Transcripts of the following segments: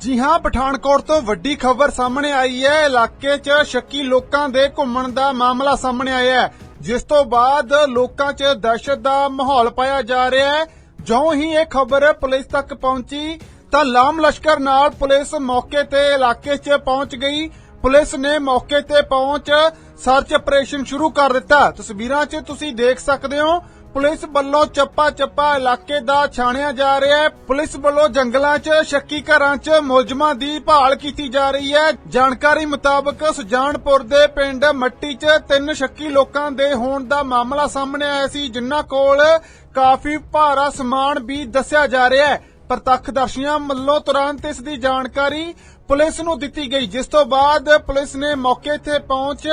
ਜੀ ਹਾਂ, ਪਠਾਨਕੋਟ ਤੋਂ ਵੱਡੀ ਖਬਰ ਸਾਹਮਣੇ ਆਈ ਹੈ। ਇਲਾਕੇ 'ਚ ਸ਼ੱਕੀ ਲੋਕਾਂ ਦੇ ਘੁੰਮਣ ਦਾ ਮਾਮਲਾ ਸਾਹਮਣੇ ਆਇਆ ਹੈ। ਜਿਸ ਤੋਂ ਬਾਅਦ ਲੋਕਾਂ 'ਚ ਦਹਿਸ਼ਤ ਦਾ ਮਾਹੌਲ ਪਾਇਆ ਜਾ ਰਿਹਾ ਹੈ। ਜਿਉਂ ਹੀ ਇਹ ਖਬਰ ਪੁਲਿਸ ਤੱਕ ਪਹੁੰਚੀ, ਤਾਂ ਲਾਮ ਲਸ਼ਕਰ ਨਾਲ ਪੁਲਿਸ ਮੌਕੇ ਤੇ ਇਲਾਕੇ 'ਚ ਪਹੁੰਚ ਗਈ। ਪੁਲਿਸ ਨੇ ਮੌਕੇ ਤੇ ਪਹੁੰਚ ਸਰਚ ਆਪਰੇਸ਼ਨ ਸ਼ੁਰੂ ਕਰ ਦਿੱਤਾ। ਤਸਵੀਰਾਂ 'ਚ ਤੁਸੀਂ ਦੇਖ ਸਕਦੇ ਹੋ ਪੁਲਿਸ ਵੱਲੋਂ ਚੱਪਾ ਚੱਪਾ ਇਲਾਕੇ ਦਾ ਛਾਣਿਆ ਜਾ ਰਿਹਾ ਹੈ। ਪੁਲਿਸ ਵੱਲੋਂ ਜੰਗਲਾਂ 'ਚ, ਸ਼ੱਕੀ ਘਰਾਂ 'ਚ ਮੁਲਜ਼ਮਾਂ ਦੀ ਭਾਲ ਕੀਤੀ ਜਾ ਰਹੀ ਹੈ। ਜਾਣਕਾਰੀ ਮੁਤਾਬਕ ਸੁਜਾਨਪੁਰ ਦੇ ਪਿੰਡ ਮੱਟੀ 'ਚ ਤਿੰਨ ਸ਼ੱਕੀ ਲੋਕਾਂ ਦੇ ਹੋਣ ਦਾ ਮਾਮਲਾ ਸਾਹਮਣੇ ਆਇਆ ਸੀ, ਜਿਨ੍ਹਾਂ ਕੋਲ ਕਾਫੀ ਭਾਰਾ ਸਮਾਨ ਵੀ ਦੱਸਿਆ ਜਾ ਰਿਹਾ ਹੈ। ਪ੍ਰਤੱਖਦਰਸ਼ੀਆਂ ਵੱਲੋਂ ਤੁਰੰਤ ਇਸ ਦੀ ਜਾਣਕਾਰੀ ਪੁਲਿਸ ਨੂੰ ਦਿੱਤੀ ਗਈ, ਜਿਸ ਤੋਂ ਬਾਅਦ ਪੁਲਿਸ ਨੇ ਮੌਕੇ ਤੇ ਪਹੁੰਚ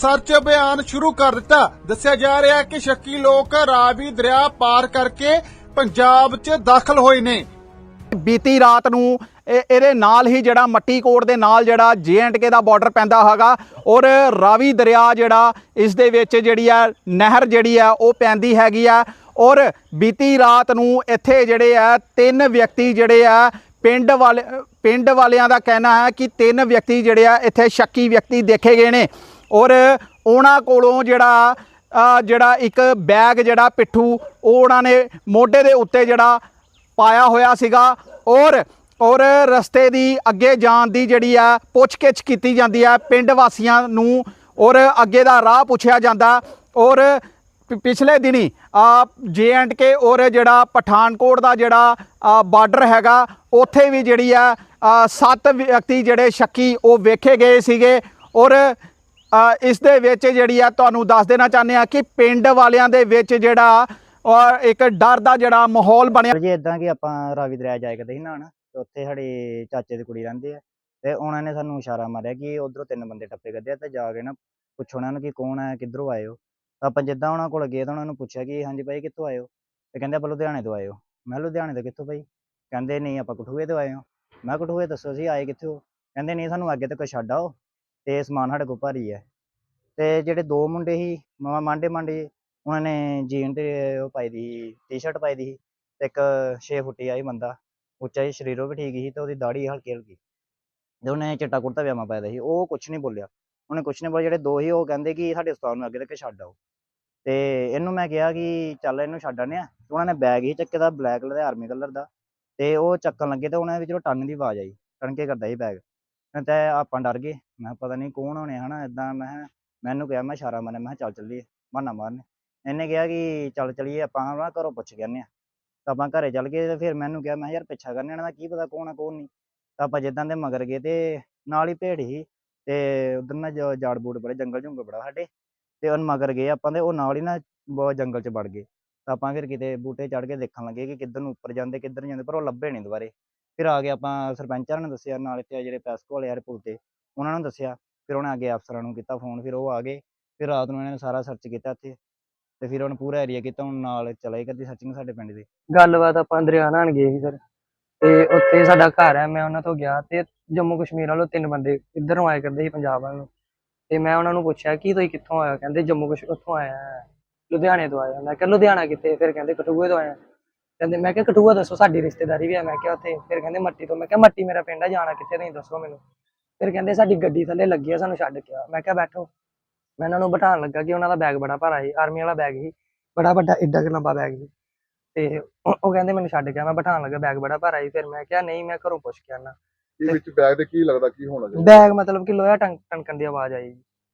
ਸਰਚ ਅਭਿਆਨ ਸ਼ੁਰੂ ਕਰ ਦਿੱਤਾ। ਦੱਸਿਆ ਜਾ ਰਿਹਾ ਹੈ ਕਿ ਸ਼ੱਕੀ ਲੋਕ ਰਾਵੀ ਦਰਿਆ ਪਾਰ ਕਰਕੇ ਪੰਜਾਬ 'ਚ ਦਾਖਲ ਹੋਏ ਨੇ। ਬੀਤੀ ਰਾਤ ਨੂੰ ਇਹਦੇ ਨਾਲ ਹੀ ਜਿਹੜਾ ਮੱਟੀ ਕੋਟ ਦੇ ਨਾਲ ਜਿਹੜਾ ਕੇ ਦਾ ਬਾਰਡਰ ਪੈਂਦਾ ਹੈਗਾ, ਔਰ ਰਾਵੀ ਦਰਿਆ ਜਿਹੜਾ ਇਸ ਦੇ ਵਿੱਚ ਜਿਹੜੀ ਆ ਨਹਿਰ ਜਿਹੜੀ ਆ ਉਹ ਪੈਂਦੀ ਹੈਗੀ ਆ ਔਰ ਬੀਤੀ ਰਾਤ ਨੂੰ ਇੱਥੇ ਜਿਹੜੇ ਆ, ਤਿੰਨ ਵਿਅਕਤੀ ਜਿਹੜੇ ਆ, ਪਿੰਡ ਵਾਲੇ, ਪਿੰਡ ਵਾਲਿਆਂ ਦਾ ਕਹਿਣਾ ਹੈ ਕਿ ਤਿੰਨ ਵਿਅਕਤੀ ਜਿਹੜੇ ਆ, ਇੱਥੇ ਸ਼ੱਕੀ ਵਿਅਕਤੀ ਦੇਖੇ ਗਏ ਨੇ। ਔਰ ਉਹਨਾਂ ਕੋਲੋਂ ਜਿਹੜਾ ਜਿਹੜਾ ਇੱਕ ਬੈਗ ਜਿਹੜਾ ਪਿੱਠੂ, ਉਹ ਉਹਨਾਂ ਨੇ ਮੋਢੇ ਦੇ ਉੱਤੇ ਜਿਹੜਾ ਪਾਇਆ ਹੋਇਆ ਸੀਗਾ। ਔਰ ਔਰ ਰਸਤੇ ਦੀ ਅੱਗੇ ਜਾਣ ਦੀ ਜਿਹੜੀ ਆ, ਪੁੱਛਗਿੱਛ ਕੀਤੀ ਜਾਂਦੀ ਹੈ ਪਿੰਡ ਵਾਸੀਆਂ ਨੂੰ। ਔਰ ਅੱਗੇ ਦਾ ਰਾਹ ਪੁੱਛਿਆ ਜਾਂਦਾ। ਔਰ ਪਿਛਲੇ ਦਿਨੀ ਜੇ ਐਂਡ ਕੇ ਔਰ ਜਿਹੜਾ ਪਠਾਨਕੋਟ ਦਾ ਜਿਹੜਾ ਬਾਰਡਰ ਹੈਗਾ, ਉੱਥੇ ਵੀ ਜਿਹੜੀ ਆ ਸੱਤ ਵਿਅਕਤੀ ਜਿਹੜੇ ਸ਼ੱਕੀ ਉਹ ਵੇਖੇ ਗਏ ਸੀਗੇ ਔਰ ਇਸ ਦੇ ਵਿੱਚ ਜਿਹੜੀ ਆ ਤੁਹਾਨੂੰ ਦੱਸ ਦੇਣਾ ਚਾਹੁੰਦੇ ਆ ਕਿ ਪਿੰਡ ਵਾਲਿਆਂ ਦੇ ਵਿੱਚ ਜਿਹੜਾ ਔਰ ਇੱਕ ਡਰ ਦਾ ਜਿਹੜਾ ਮਾਹੌਲ ਬਣਿਆ। ਜੀ ਇਦਾਂ ਕਿ ਆਪਾਂ ਰਾਵੀ ਦਰਿਆ ਜਾਇਆ ਕਰਦੇ ਸੀ ਨਹਾਉਣ ਤੇ ਉੱਥੇ ਸਾਡੇ ਚਾਚੇ ਦੀ ਕੁੜੀ ਰਹਿੰਦੇ ਆ, ਤੇ ਉਹਨਾਂ ਨੇ ਸਾਨੂੰ ਇਸ਼ਾਰਾ ਮਾਰਿਆ ਕਿ ਉਧਰੋਂ ਤਿੰਨ ਬੰਦੇ ਟੱਪੇ ਕਰਦੇ ਆ ਤੇ ਜਾ ਕੇ ਨਾ ਪੁੱਛੋ ਉਹਨਾਂ ਨੂੰ ਕਿ ਕੌਣ ਹੈ ਕਿੱਧਰੋਂ ਆਏ ਹੋ। ਤਾਂ ਆਪਾਂ ਜਿੱਦਾਂ ਉਹਨਾਂ ਕੋਲ ਗਏ ਤਾਂ ਉਹਨਾਂ ਨੂੰ ਪੁੱਛਿਆ ਕਿ, ਹਾਂਜੀ ਭਾਈ, ਕਿੱਥੋਂ ਆਏ ਹੋ? ਤੇ ਕਹਿੰਦੇ, ਆਪਾਂ ਲੁਧਿਆਣੇ ਤੋਂ ਆਏ ਹੋ। ਮੈਂ ਕਿਹਾ, ਲੁਧਿਆਣੇ ਤੋਂ ਕਿੱਥੋਂ ਭਾਈ? ਕਹਿੰਦੇ, ਨਹੀਂ, ਆਪਾਂ ਕਠੂਏ ਤੋਂ ਆਏ ਹਾਂ। ਮੈਂ ਕਿਹਾ, ਕਠੂਏ ਦੱਸੋ ਸੀ ਆਏ ਕਿੱਥੋਂ ਕਹਿੰਦੇ, ਨਹੀਂ, ਸਾਨੂੰ ਅੱਗੇ ਤੱਕ ਛੱਡ ਆਓ ਤੇ ਸਮਾਨ ਸਾਡੇ ਕੋਲ ਭਾਰੀ ਹੈ। ਤੇ ਜਿਹੜੇ ਦੋ ਮੁੰਡੇ ਸੀ ਮਾਮਾ ਮਾਂਡੇ ਮਾਂਡੇ ਉਹਨਾਂ ਨੇ ਜੀਨ ਤੇ ਉਹ ਪਾਈ ਦੀ ਟੀ-ਸ਼ਰਟ ਪਾਈ ਦੀ ਸੀ ਤੇ ਇੱਕ 6 ਫੁੱਟੀ ਆਈ ਬੰਦਾ, ਉੱਚਾ ਹੀ ਸਰੀਰੋਂ ਵੀ ਠੀਕ ਸੀ ਤੇ ਉਹਦੀ ਦਾੜੀ ਹਲਕੀ ਹਲਕੀ ਤੇ ਉਹਨੇ ਚਿੱਟਾ ਕੁੜਤਾ ਪਜਾਮਾ ਪਾਇਆ ਦਾ ਸੀ, ਉਹ ਕੁਛ ਨਹੀਂ ਬੋਲਿਆ। ਉਹਨੇ ਕੁਛ ਨਹੀਂ ਬੋਲਿਆ, ਜਿਹੜੇ ਦੋ ਸੀ, ਉਹ ਕਹਿੰਦੇ ਕਿ ਸਾਡੇ ਉਸਤਾਦ ਨੂੰ ਅੱਗੇ ਤੱਕ ਛੱਡ ਆਓ। ਤੇ ਇਹਨੂੰ ਮੈਂ ਕਿਹਾ ਕਿ ਚੱਲ ਇਹਨੂੰ ਛੱਡ ਆਨੇ ਆ। ਉਹਨਾਂ ਨੇ ਬੈਗ ਹੀ ਚੱਕੇ ਦਾ, ਬਲੈਕ ਕਲਰ ਦਾ, ਆਰਮੀ ਕਲਰ ਦਾ। ਤੇ ਉਹ ਚੱਕਣ ਲੱਗੇ ਤੇ ਉਹਨਾਂ ਵਿੱਚੋਂ ਟੰਨ ਦੀ ਆਵਾਜ਼ ਆਈ ਟਣਕੇ ਕਰਦਾ ਸੀ ਬੈਗ। ਤੇ ਆਪਾਂ ਡਰ ਗਏ? ਮੈਂ ਕਿਹਾ, ਪਤਾ ਨਹੀਂ ਕੌਣ ਹੋਣੇ ਹਨਾ ਇਦਾਂ ਮੈਂ ਕਿਹਾ- ਮੈਨੂੰ ਕਿਹਾ, ਮੈਂ ਇਸ਼ਾਰਾ ਮਾਰਿਆ, ਮੈਂ ਕਿਹਾ, ਚੱਲ ਚੱਲੀਏ, ਬਹਾਨਾ ਮਾਰਨੇ। ਇਹਨੇ ਕਿਹਾ ਕਿ, ਚੱਲ ਚਲੀਏ, ਆਪਾਂ ਨਾ ਘਰੋਂ ਪੁੱਛ ਕੇ ਆਉਂਦੇ ਹਾਂ ਤਾਂ ਆਪਾਂ ਘਰੇ ਚੱਲ ਗਏ ਤੇ ਫਿਰ ਮੈਨੂੰ ਕਿਹਾ, ਮੈਂ ਕਿਹਾ, ਯਾਰ ਪਿੱਛਾ ਕਰਨੇ ਇਹਨਾਂ ਦਾ ਕੀ ਪਤਾ ਕੌਣ ਆ, ਕੌਣ ਨਹੀਂ। ਤਾਂ ਆਪਾਂ ਜਿੱਦਾਂ ਦੇ ਮਗਰ ਗਏ ਤੇ ਨਾਲ ਹੀ ਭੇੜ ਸੀ। ਤੇ ਉਧਰ ਨਾ ਜਾੜ ਬੂੜ ਬੜੇ, ਜੰਗਲ ਜੁੰਗਲ ਬੜਾ ਸਾਡੇ, ਤੇ ਉਹਨ ਮਗਰ ਗਏ ਆਪਾਂ ਤੇ ਉਹ ਨਾਲ ਹੀ ਨਾ ਬਹੁਤ ਜੰਗਲ ਚ ਵੜ ਗਏ। ਤਾਂ ਆਪਾਂ ਫਿਰ ਕਿਤੇ ਬੂਟੇ ਚੜ ਕੇ ਦੇਖਣ ਲੱਗੇ ਕਿ ਕਿੱਧਰ ਨੂੰ ਉੱਪਰ ਜਾਂਦੇ, ਕਿੱਧਰ ਨੂੰ ਜਾਂਦੇ, ਪਰ ਉਹ ਲੱਭੇ ਨਹੀਂ ਦੁਬਾਰੇ। ਫਿਰ ਆ ਕੇ ਆਪਾਂ ਸਰਪੰਚਾਂ ਨੂੰ ਦੱਸਿਆ, ਨਾਲ ਇੱਥੇ ਜਿਹੜੇ ਪੈਸਕੋ ਵਾਲੇ ਯਾਰ ਪੁਲ ਤੇ, ਉਹਨਾਂ ਨੂੰ ਦੱਸਿਆ। ਫਿਰ ਉਹਨੇ ਅੱਗੇ ਅਫਸਰਾਂ ਨੂੰ ਕੀਤਾ ਫੋਨ, ਫਿਰ ਉਹ ਆ ਗਏ। ਫਿਰ ਰਾਤ ਨੂੰ ਇਹਨਾਂ ਨੇ ਸਾਰਾ ਸਰਚ ਕੀਤਾ ਇੱਥੇ, ਤੇ ਫਿਰ ਉਹਨੇ ਪੂਰਾ ਏਰੀਆ ਕੀਤਾ, ਹੁਣ ਨਾਲ ਚਲਾਈ ਕਰਦੀ ਸਰਚਿੰਗ ਸਾਡੇ ਪਿੰਡ ਦੀ। ਗੱਲਬਾਤ ਆਪਾਂ ਦਰਿਆ ਨਹਾਉਣ ਗਏ ਸੀ ਸਰ ਤੇ ਉੱਥੇ ਸਾਡਾ ਘਰ ਹੈ, ਮੈਂ ਉਹਨਾਂ ਤੋਂ ਗਿਆ ਤੇ ਜੰਮੂ ਕਸ਼ਮੀਰ ਵੱਲੋਂ ਤਿੰਨ ਬੰਦੇ ਇੱਧਰੋਂ ਆਏ ਕਰਦੇ ਸੀ ਪੰਜਾਬ ਵੱਲ ਨੂੰ। ਤੇ ਮੈਂ ਉਹਨਾਂ ਨੂੰ ਪੁੱਛਿਆ, ਕਿ ਤੁਸੀਂ ਕਿੱਥੋਂ ਆਇਆ ਕਹਿੰਦੇ, ਜੰਮੂ ਕਸ਼ਮੀਰ ਉੱਥੋਂ ਆਇਆ ਲੁਧਿਆਣੇ ਤੋਂ ਆਇਆ ਮੈਂ ਕਿਹਾ, ਲੁਧਿਆਣਾ ਕਿੱਥੇ? ਫਿਰ ਕਹਿੰਦੇ, ਕਠੂਏ ਤੋਂ ਆਇਆ ਕਹਿੰਦੇ, ਮੈਂ ਕਿਹਾ, ਕਠੂਆ ਦੱਸੋ, ਸਾਡੀ ਰਿਸ਼ਤੇਦਾਰੀ ਵੀ ਹੈ? ਮੈਂ ਕਿਹਾ, ਉੱਥੇ। ਫਿਰ ਕਹਿੰਦੇ, ਮੱਟੀ ਤੋਂ। ਮੈਂ ਕਿਹਾ, ਮੱਟੀ ਮੇਰਾ ਪਿੰਡ ਹੈ, ਜਾਣਾ ਕਿੱਥੇ ਤੁਸੀਂ ਦੱਸੋ ਮੈਨੂੰ? ਫਿਰ ਕਹਿੰਦੇ, ਸਾਡੀ ਗੱਡੀ ਥੱਲੇ ਲੱਗੀ ਆ, ਸਾਨੂੰ ਛੱਡ ਕੇ ਆ ਮੈਂ ਕਿਹਾ, ਬੈਠੋ। ਮੈਂ ਉਹਨਾਂ ਨੂੰ ਬਿਠਾਉਣ ਲੱਗਾ ਕਿ ਉਹਨਾਂ ਦਾ ਬੈਗ ਬੜਾ ਭਾਰਾ ਸੀ ਆਰਮੀ ਵਾਲਾ ਬੈਗ ਸੀ। ਬੜਾ ਵੱਡਾ, ਏਡਾ ਕੁ ਲੰਬਾ ਬੈਗ ਸੀ। ਤੇ ਉਹ ਕਹਿੰਦੇ ਮੈਨੂੰ ਛੱਡ ਗਿਆ ਮੈਂ ਬਿਠਾਉਣ ਲੱਗਾ ਬੈਗ ਬੜਾ ਭਾਰਾ ਸੀ ਫਿਰ ਮੈਂ ਕਿਹਾ ਨਹੀਂ ਮੈਂ ਘਰੋਂ ਪੁੱਛ ਕੇ ਆਣਾ ਇਹ ਵਿੱਚ ਬੈਗ ਦੇ ਕੀ ਲੱਗਦਾ ਕੀ ਹੋਣਾ ਚਾਹੀਦਾ? ਬੈਗ ਮਤਲਬ ਕਿ ਲੋਹਾ ਟੰਕ ਟਣਕਣ ਦੀ ਆਵਾਜ਼ ਆਈ।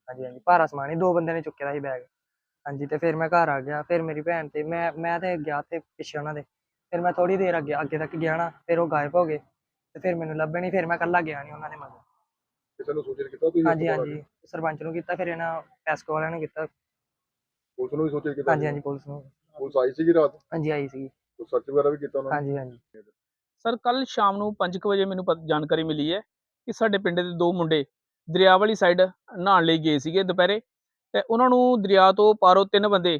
ਹਾਂਜੀ ਹਾਂਜੀ ਭਾਰਾ ਸਮਾਨ ਹੀ ਦੋ ਬੰਦੇ ਨੇ ਚੁੱਕਿਆ ਦਾ ਸੀ ਬੈਗ ਹਾਂਜੀ ਤੇ ਫਿਰ ਮੈਂ ਘਰ ਆ ਗਿਆ ਫਿਰ ਮੇਰੀ ਭੈਣ ਤੇ ਮੈਂ ਮੈਂ ਤੇ ਗਿਆ ਤੇ ਪਿੱਛੇ ਉਹਨਾਂ ਦੇ। ਫਿਰ ਮੈਂ ਥੋੜੀ ਦੇਰ ਅੱਗੇ ਅੱਗੇ ਤੱਕ ਗਿਆ ਨਾ ਫਿਰ ਉਹ ਗਾਇਬ ਹੋ ਗਏ। ਤੇ ਫਿਰ ਮੈਨੂੰ ਲੱਭੇ ਨਹੀਂ ਫਿਰ ਮੈਂ ਇਕੱਲਾ ਗਿਆ ਨਹੀਂ ਉਹਨਾਂ ਦੇ ਮਗਰ। ਕਿਸੇ ਨੂੰ ਸੂਚਿਤ ਕੀਤਾ ਤੁਸੀਂ ਹਾਂਜੀ? ਹਾਂਜੀ ਸਰਪੰਚ ਨੂੰ ਕੀਤਾ ਫਿਰ ਇਹਨਾਂ ਪੈਸਕੋ ਵਾਲਿਆਂ ਨੇ ਕੀਤਾ। ਪੁਲਿਸ ਨੂੰ ਵੀ ਸੂਚਿਤ ਕੀਤਾ ਹਾਂਜੀ ਹਾਂਜੀ ਪੁਲਿਸ ਨੂੰ। ਪੁਲਿਸ ਆਈ ਸੀਗੀ ਰਾਤ? ਹਾਂਜੀ ਆਈ ਸੀ ਸਰਚ ਵਗੈਰਾ ਵੀ ਕੀਤਾ ਉਹਨਾਂ ਨੇ? ਹਾਂਜੀ ਹਾਂਜੀ। ਸਰ ਕੱਲ ਸ਼ਾਮ ਨੂੰ 5 ਵਜੇ ਮੈਨੂੰ ਪਤ- ਜਾਣਕਾਰੀ ਮਿਲੀ ਹੈ ਕਿ ਸਾਡੇ ਪਿੰਡ ਦੇ ਦੋ ਮੁੰਡੇ ਦਰਿਆ ਵਾਲੀ ਸਾਈਡ ਨਹਾਉਣ ਲਈ ਗਏ ਸੀਗੇ ਦੁਪਹਿਰੇ ਤੇ ਉਹਨਾਂ ਨੂੰ ਦਰਿਆ ਤੋਂ ਪਾਰੋਂ ਤਿੰਨ ਬੰਦੇ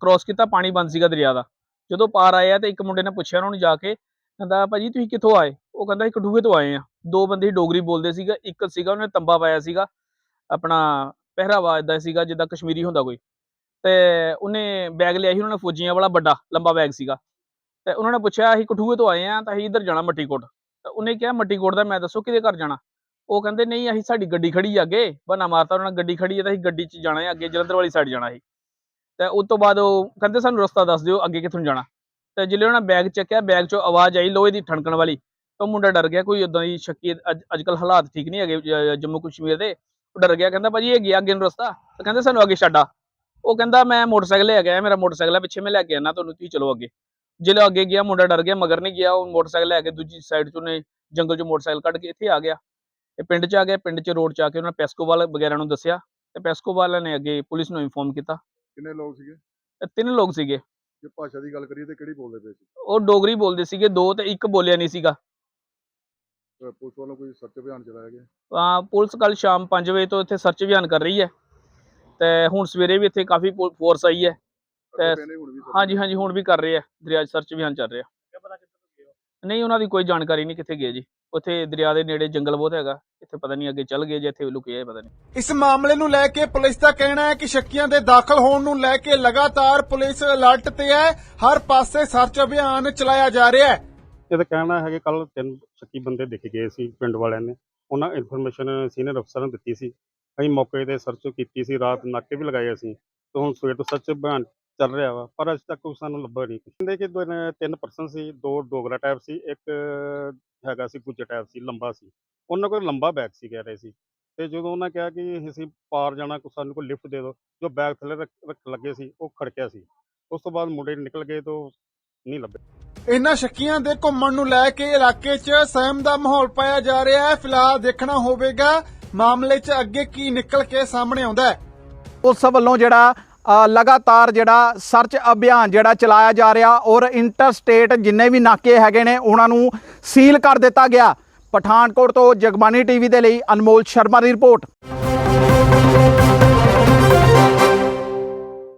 ਕ੍ਰਾਸ ਕੀਤਾ ਪਾਣੀ ਬੰਦ ਸੀਗਾ ਦਰਿਆ ਦਾ। ਜਦੋਂ ਪਾਰ ਆਏ ਆ ਤੇ ਇੱਕ ਮੁੰਡੇ ਨੇ ਪੁੱਛਿਆ ਉਹਨਾਂ ਨੂੰ ਜਾ ਕੇ ਕਹਿੰਦਾ ਭਾਜੀ ਤੁਸੀਂ ਕਿੱਥੋਂ ਆਏ? ਉਹ ਕਹਿੰਦਾ ਅਸੀਂ ਕਠੂਏ ਤੋਂ ਆਏ ਆ ਦੋ ਬੰਦੇ ਸੀ ਡੋਗਰੀ ਬੋਲਦੇ ਸੀਗਾ ਇੱਕ ਸੀਗਾ ਉਹਨੇ ਤੰਬਾ ਪਾਇਆ ਸੀਗਾ ਆਪਣਾ ਪਹਿਰਾਵਾ ਇਦਾਂ ਸੀਗਾ ਜਿੱਦਾਂ ਕਸ਼ਮੀਰੀ ਹੁੰਦਾ ਕੋਈ। ਤੇ ਉਹਨੇ ਬੈਗ ਲਿਆ ਸੀ, ਉਹਨਾਂ ਨੇ ਫੌਜੀਆਂ ਵਾਲਾ ਵੱਡਾ, ਲੰਬਾ ਬੈਗ ਸੀਗਾ। ਤੇ ਉਹਨਾਂ ਨੇ ਪੁੱਛਿਆ, ਅਸੀਂ ਕਠੂਏ ਤੋਂ ਆਏ ਆ ਤਾਂ ਅਸੀਂ ਇੱਧਰ ਜਾਣਾ ਮੱਟੀਕੋਟ। ਤਾਂ ਉਹਨੇ ਕਿਹਾ ਮੱਟੀ ਦਾ ਮੈਂ ਦੱਸੋ ਕਿਹਦੇ ਘਰ ਜਾਣਾ? ਉਹ ਕਹਿੰਦੇ, ਨਹੀਂ, ਅਸੀਂ ਸਾਡੀ ਗੱਡੀ ਖੜੀ ਆ ਅੱਗੇ ਬਨਾ ਮਾਰਤਾ ਉਹਨਾਂ ਨੇ, ਗੱਡੀ ਖੜੀ ਹੈ ਤਾਂ ਅਸੀਂ ਗੱਡੀ 'ਚ ਜਾਣਾ ਹੈ, ਅੱਗੇ ਜਲੰਧਰ ਵਾਲੀ ਸਾਈਡ ਜਾਣਾ ਸੀ। ਤੇ ਉਸ ਤੋਂ ਬਾਅਦ ਉਹ ਕਹਿੰਦੇ, ਸਾਨੂੰ ਰਸਤਾ ਦੱਸ ਦਿਓ, ਅੱਗੇ ਕਿੱਥੋਂ ਜਾਣਾ। ਤੇ ਜਿੱਲੇ ਉਹਨਾਂ ਬੈਗ ਚੱਕਿਆ ਬੈਗ 'ਚੋਂ ਆਵਾਜ਼ ਆਈ, ਲੋਹੇ ਦੀ ਠਣਕਣ ਵਾਲੀ। ਤਾਂ ਮੁੰਡਾ ਡਰ ਗਿਆ, ਕੋਈ ਉਦਾਂ ਦੀ ਸ਼ੱਕੀ, ਅੱਜ ਕੱਲ ਹਾਲਾਤ ਠੀਕ ਨਹੀਂ ਹੈਗੇ ਜੰਮੂ ਕਸ਼ਮੀਰ ਦੇ। ਉਹ ਡਰ ਗਿਆ, ਕਹਿੰਦਾ, ਭਾਜੀ, ਇਹ ਗਿਆ ਅੱਗੇ ਨੂੰ ਰਸਤਾ? ਤਾਂ ਕਹਿੰਦੇ, ਸਾਨੂੰ ਅੱਗੇ ਛੱਡਾ ਉਹ ਕਹਿੰਦਾ ਮੈਂ ਮੋਟਰਸਾਈਕਲ ਲੈ ਗਿਆ ਮੇਰਾ ਮੋਟਰਸਾਈਕਲ ਆ ਪਿੱਛੇ ਮੈਂ ਲੈ ਕੇ ਆਣਾ ਤੁਹਾਨੂੰ ਤੁਸੀਂ ਚਲੋ ਅੱਗੇ। ਜਿਲੇ ਅੱਗੇ ਗਿਆ ਮੁੰਡਾ ਡਰ ਗਿਆ ਮਗਰ ਨਹੀਂ ਗਿਆ ਉਹ ਮੋਟਰਸਾਈਕਲ ਲੈ ਕੇ ਦੂਜੀ ਸਾਈਡ 'ਚ ਉਹਨੇ ਜੰਗਲ 'ਚ ਮੋਟਰਸਾਈਕਲ ਕੱਢ ਕੇ ਇੱਥੇ ਆ ਗਿਆ। ਤੇ ਪਿੰਡ 'ਚ ਆ ਗਿਆ ਪਿੰਡ 'ਚ ਰੋਡ 'ਚ ਆ ਕੇ ਉਹਨਾਂ ਪੈਸਕੋਵਾਲ ਵਗੈਰਾ ਨੂੰ ਦੱਸਿਆ ਤੇ ਪੈਸਕੋਵਾਲ ਨੇ ਅੱਗੇ ਪੁਲਿਸ ਨੂੰ ਇਨਫੋਰਮ ਕੀਤਾ। ਕਿੰਨੇ ਲੋਕ ਸੀਗੇ? ਤੇ ਤਿੰਨ ਲੋਕ ਸੀਗੇ। ਜੇ ਭਾਸ਼ਾ ਦੀ ਗੱਲ ਕਰੀਏ ਤੇ ਕਿਹੜੀ ਬੋਲਦੇ ਪਏ ਸੀ? ਉਹ ਡੋਗਰੀ ਬੋਲਦੇ ਸੀਗੇ ਦੋ ਤੇ ਇੱਕ ਬੋਲਿਆ ਨਹੀਂ ਸੀਗਾ। ਪੁਲਿਸ ਵੱਲੋਂ ਕੋਈ ਸਰਚ ਅਭਿਆਨ ਚਲਾਇਆ ਗਿਆ? ਅਹ ਪੁਲਿਸ ਕੱਲ ਸ਼ਾਮ 5 ਵਜੇ ਤੋਂ ਇੱਥੇ ਸਰਚ ਅਭਿਆਨ ਕਰ ਰਹੀ ਹੈ। ਤੇ ਹੁਣ ਸਵੇਰੇ ਵੀ ਇੱਥੇ ਕਾਫੀ ਫੋਰਸ ਆਈ ਹੈ। ਤੇ- ਹਾਂਜੀ ਹਾਂਜੀ ਹੁਣ ਵੀ ਕਰ ਰਹੇ ਆ। ਦਰਿਆ ਸਰਚ ਅਭਿਆਨ ਚੱਲ ਰਿਹਾ। ਨਹੀਂ ਉਹਨਾਂ ਦੀ ਕੋਈ ਜਾਣਕਾਰੀ ਨਹੀਂ ਕਿੱਥੇ ਗਏ ਜੀ। ਉੱਥੇ ਦਰਿਆ ਦੇ ਨੇੜੇ ਜੰਗਲ ਬਹੁਤ ਹੈਗਾ। ਇੱਥੇ ਪਤਾ ਨਹੀਂ ਅੱਗੇ ਚੱਲ ਗਏ ਜੇ ਇੱਥੇ ਲੁਕੇ ਆ ਪਤਾ ਨਹੀਂ। ਇਸ ਮਾਮਲੇ ਨੂੰ ਲੈ ਕੇ ਪੁਲਿਸ ਦਾ ਕਹਿਣਾ ਹੈ ਕਿ ਸ਼ੱਕੀਆਂ ਦੇ ਦਾਖਲ ਹੋਣ ਨੂੰ ਲੈ ਕੇ ਲਗਾਤਾਰ ਪੁਲਿਸ ਅਲਰਟ ਤੇ ਹੈ। ਹਰ ਪਾਸੇ ਸਰਚ ਅਭਿਆਨ ਚਲਾਇਆ ਜਾ ਰਿਹਾ ਹੈ। ਇਹਦਾ ਕਹਿਣਾ ਹੈ ਕਿ ਕੱਲ ਤਿੰਨ ਸ਼ੱਕੀ ਬੰਦੇ ਦਿਖ ਗਏ ਸੀ ਪਿੰਡ ਵਾਲਿਆਂ ਨੇ। ਉਹਨਾਂ ਇਨਫੋਰਮੇਸ਼ਨ ਸੀਨੀਅਰ ਅਫਸਰਾਂ ਨੂੰ ਦਿੱਤੀ ਸੀ। ਅਸੀਂ ਮੌਕੇ ਤੇ ਸਰਚ ਕੀਤੀ ਸੀ, ਰਾਤ ਨਾਕੇ ਵੀ ਲਗਾਏ ਅਸੀਂ, ਤੇ ਹੁਣ ਸਵੇਰ ਤੋਂ ਸਰਚ ਅਭਿਆਨ ਚੱਲ ਰਿਹਾ ਵਾ, ਪਰ ਅਜੇ ਤੱਕ ਸਾਨੂੰ ਲੱਭਾ ਨਹੀਂ ਕਹਿੰਦੇ ਕਿ ਦੋ ਤਿੰਨ ਪਰਸਨ ਸੀ, ਦੋ ਡੋਗਰਾ ਟਾਈਪ ਸੀ, ਇੱਕ ਹੈਗਾ ਸੀ, ਗੁੱਜਰ ਟਾਈਪ ਸੀ, ਲੰਬਾ ਸੀ। ਉਹਨਾਂ ਕੋਲ ਲੰਬਾ ਬੈਗ ਸੀ, ਕਹਿ ਰਹੇ ਸੀ। ਤੇ ਜਦੋਂ ਉਹਨਾਂ ਕਿਹਾ ਕਿ ਅਸੀਂ ਪਾਰ ਜਾਣਾ ਕੋ ਸਾਨੂੰ ਕੋਈ ਲਿਫਟ ਦੇ ਦਿਓ, ਜੋ ਬੈਗ ਥੱਲੇ ਰੱਖ ਰੱਖ ਲੱਗੇ ਸੀ, ਉਹ ਖੜਕਿਆ ਸੀ। ਉਸ ਤੋਂ ਬਾਅਦ ਮੁੰਡੇ ਨਿਕਲ ਗਏ ਤੋਂ ਨਹੀਂ ਲੱਭੇ। ਇਹਨਾਂ ਸ਼ੱਕੀਆਂ ਦੇ ਘੁੰਮਣ ਨੂੰ ਲੈ ਕੇ ਇਲਾਕੇ 'ਚ ਸਹਿਮ ਦਾ ਮਾਹੌਲ ਪਾਇਆ ਜਾ ਰਿਹਾ ਹੈ। ਫਿਲਹਾਲ ਦੇਖਣਾ ਹੋਵੇਗਾ ਮਾਮਲੇ 'ਚ ਅੱਗੇ ਕੀ ਨਿਕਲ ਕੇ ਸਾਹਮਣੇ ਆਉਂਦਾ ਹੈ? ਉਸ ਵੱਲੋਂ ਜਿਹੜਾ ਲਗਾਤਾਰ ਜਿਹੜਾ ਸਰਚ ਅਭਿਆਨ ਜਿਹੜਾ ਚਲਾਇਆ ਜਾ ਰਿਹਾ ਔਰ ਇੰਟਰਸਟੇਟ ਜਿੰਨੇ ਵੀ ਨਾਕੇ ਹੈਗੇ ਨੇ ਉਹਨਾਂ ਨੂੰ ਸੀਲ ਕਰ ਦਿੱਤਾ ਗਿਆ। ਪਠਾਨਕੋਟ ਤੋਂ ਜਗਬਾਨੀ ਟੀਵੀ ਦੇ ਲਈ ਅਨਮੋਲ ਸ਼ਰਮਾ ਦੀ ਰਿਪੋਰਟ।